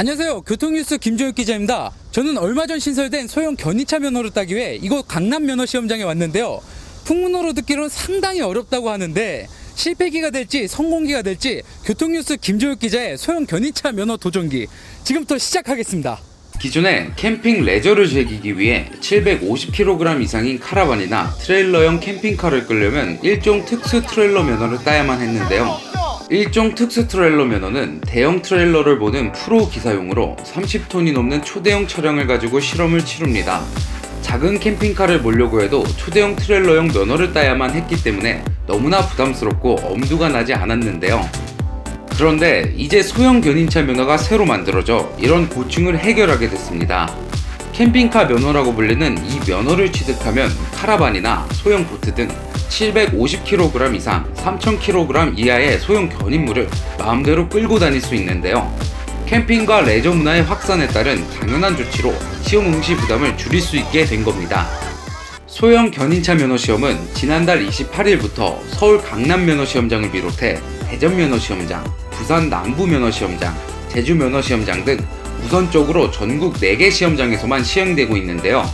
안녕하세요. 교통뉴스 김조혁 기자입니다. 저는 얼마 전 신설된 소형 견인차 면허를 따기 위해 이곳 강남 면허 시험장에 왔는데요. 풍문으로 듣기로는 상당히 어렵다고 하는데 실패기가 될지 성공기가 될지 교통뉴스 김조혁 기자의 소형 견인차 면허 도전기 지금부터 시작하겠습니다. 기존에 캠핑 레저를 즐기기 위해 750kg 이상인 카라반이나 트레일러형 캠핑카를 끌려면 일종 특수 트레일러 면허를 따야만 했는데요. 일종 특수 트레일러 면허는 대형 트레일러를 보는 프로 기사용으로 30톤이 넘는 초대형 차량을 가지고 실험을 치릅니다. 작은 캠핑카를 몰려고 해도 초대형 트레일러용 면허를 따야만 했기 때문에 너무나 부담스럽고 엄두가 나지 않았는데요. 그런데 이제 소형 견인차 면허가 새로 만들어져 이런 고충을 해결하게 됐습니다. 캠핑카 면허라고 불리는 이 면허를 취득하면 카라반이나 소형 보트 등 750kg 이상 3000kg 이하의 소형 견인물을 마음대로 끌고 다닐 수 있는데요. 캠핑과 레저 문화의 확산에 따른 당연한 조치로 시험 응시 부담을 줄일 수 있게 된 겁니다. 소형 견인차 면허 시험은 지난달 28일부터 서울 강남 면허 시험장을 비롯해 대전 면허 시험장, 부산 남부 면허 시험장, 제주 면허 시험장 등 우선적으로 전국 4개 시험장에서만 시행되고 있는데요.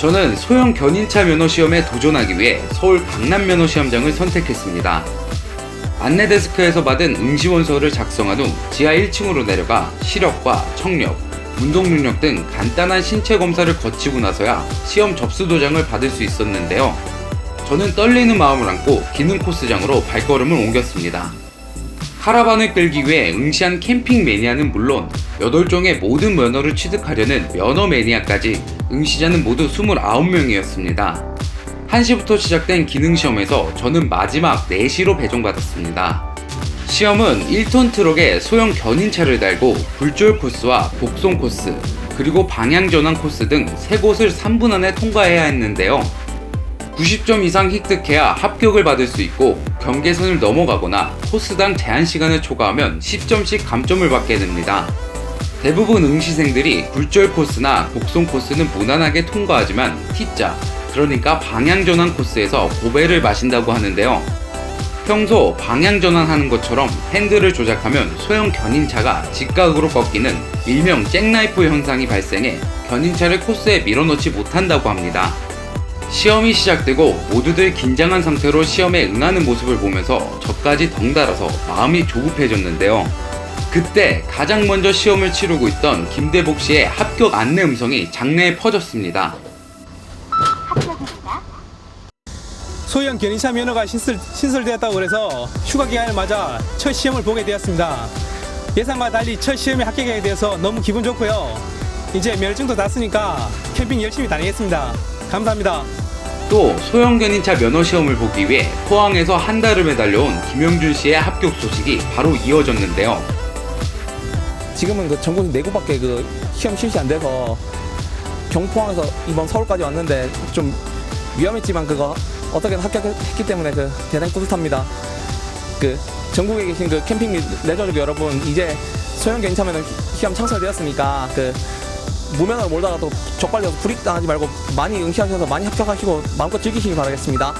저는 소형 견인차 면허 시험에 도전하기 위해 서울 강남 면허 시험장을 선택했습니다. 안내 데스크에서 받은 응시원서를 작성한 후 지하 1층으로 내려가 시력과 청력, 운동 능력 등 간단한 신체 검사를 거치고 나서야 시험 접수 도장을 받을 수 있었는데요. 저는 떨리는 마음을 안고 기능 코스장으로 발걸음을 옮겼습니다. 카라반을 끌기 위해 응시한 캠핑 매니아는 물론 8종의 모든 면허를 취득하려는 면허 매니아까지 응시자는 모두 29명이었습니다. 1시부터 시작된 기능시험에서 저는 마지막 4시로 배정받았습니다. 시험은 1톤 트럭에 소형 견인차를 달고 굴절 코스와 복송 코스, 그리고 방향 전환 코스 등 3곳을 3분 안에 통과해야 했는데요. 90점 이상 획득해야 합격을 받을 수 있고 경계선을 넘어가거나 코스당 제한 시간을 초과하면 10점씩 감점을 받게 됩니다. 대부분 응시생들이 굴절 코스나 복송 코스는 무난하게 통과하지만 T자, 그러니까 방향 전환 코스에서 고배를 마신다고 하는데요. 평소 방향 전환하는 것처럼 핸들을 조작하면 소형 견인차가 직각으로 꺾이는 일명 잭나이프 현상이 발생해 견인차를 코스에 밀어넣지 못한다고 합니다. 시험이 시작되고 모두들 긴장한 상태로 시험에 응하는 모습을 보면서 저까지 덩달아서 마음이 조급해졌는데요. 그때 가장 먼저 시험을 치르고 있던 김대복 씨의 합격 안내 음성이 장내에 퍼졌습니다. 소형 견인차 면허가 신설, 신설되었다고 그래서 휴가 기간을 맞아 첫 시험을 보게 되었습니다. 예상과 달리 첫 시험에 합격하게 되어서 너무 기분 좋고요. 이제 면허증도 땄으니까 캠핑 열심히 다니겠습니다. 감사합니다. 또 소형 견인차 면허 시험을 보기 위해 포항에서 한 달을 매달려온 김영준 씨의 합격 소식이 바로 이어졌는데요. 지금은 그 전국 네 곳밖에 그 시험 실시 안 돼서 경포항에서 이번 서울까지 왔는데 좀 위험했지만 그거 어떻게든 합격했기 때문에 그 대단히 뿌듯합니다. 그 전국에 계신 그 캠핑 및 레저족 여러분 이제 소형 괜찮으면 시험 창설되었으니까 그 무면허로 몰다가 또 적발려서 불이익 당하지 말고 많이 응시하셔서 많이 합격하시고 마음껏 즐기시기 바라겠습니다.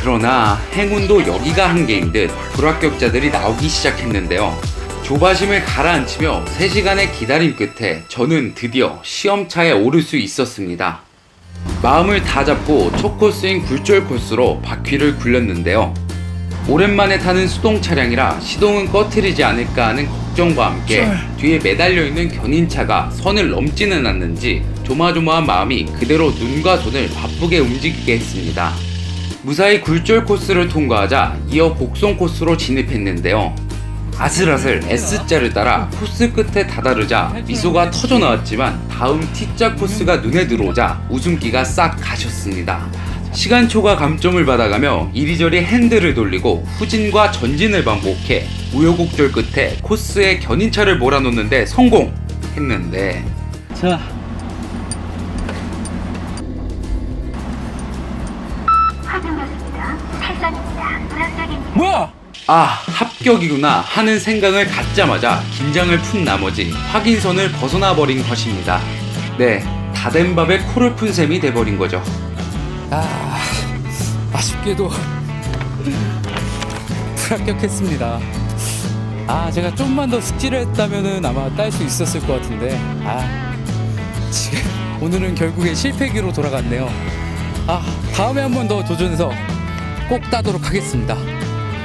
그러나 행운도 여기가 한계인 듯 불합격자들이 나오기 시작했는데요. 조바심을 가라앉히며 3시간의 기다림 끝에 저는 드디어 시험차에 오를 수 있었습니다. 마음을 다 잡고 첫 코스인 굴절 코스로 바퀴를 굴렸는데요. 오랜만에 타는 수동 차량이라 시동은 꺼트리지 않을까 하는 걱정과 함께 뒤에 매달려 있는 견인차가 선을 넘지는 않는지 조마조마한 마음이 그대로 눈과 손을 바쁘게 움직이게 했습니다. 무사히 굴절 코스를 통과하자 이어 곡선 코스로 진입했는데요. 아슬아슬 S자를 따라 코스 끝에 다다르자 미소가 터져 나왔지만 다음 T자 코스가 눈에 들어오자 웃음기가 싹 가셨습니다. 시간초가 감점을 받아가며 이리저리 핸들을 돌리고 후진과 전진을 반복해 우여곡절 끝에 코스에 견인차를 몰아놓는데 성공했는데 자, 확인됐습니다. 탈선입니다. 불합격입니다. 뭐야? 아 합격이구나 하는 생각을 갖자마자 긴장을 푼 나머지 확인선을 벗어나 버린 것입니다. 네, 다 된 밥에 코를 푼 셈이 돼버린 거죠. 아, 아쉽게도 불합격했습니다. 아 제가 좀만 더 숙지를 했다면은 아마 딸 수 있었을 것 같은데 아 지금 오늘은 결국에 실패기로 돌아갔네요. 아 다음에 한 번 더 도전해서 꼭 따도록 하겠습니다.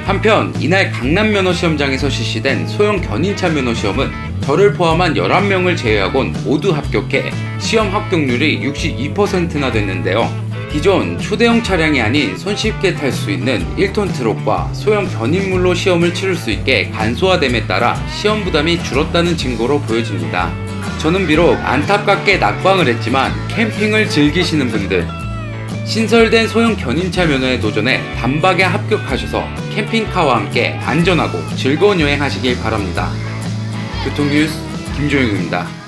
한편 이날 강남 면허 시험장에서 실시된 소형 견인차 면허 시험은 저를 포함한 11명을 제외하곤 모두 합격해 시험 합격률이 62%나 됐는데요. 기존 초대형 차량이 아닌 손쉽게 탈 수 있는 1톤 트럭과 소형 견인물로 시험을 치를 수 있게 간소화됨에 따라 시험 부담이 줄었다는 증거로 보여집니다. 저는 비록 안타깝게 낙방을 했지만 캠핑을 즐기시는 분들 신설된 소형 견인차 면허에 도전해 단박에 합격하셔서 캠핑카와 함께 안전하고 즐거운 여행 하시길 바랍니다. 교통뉴스 김종영입니다.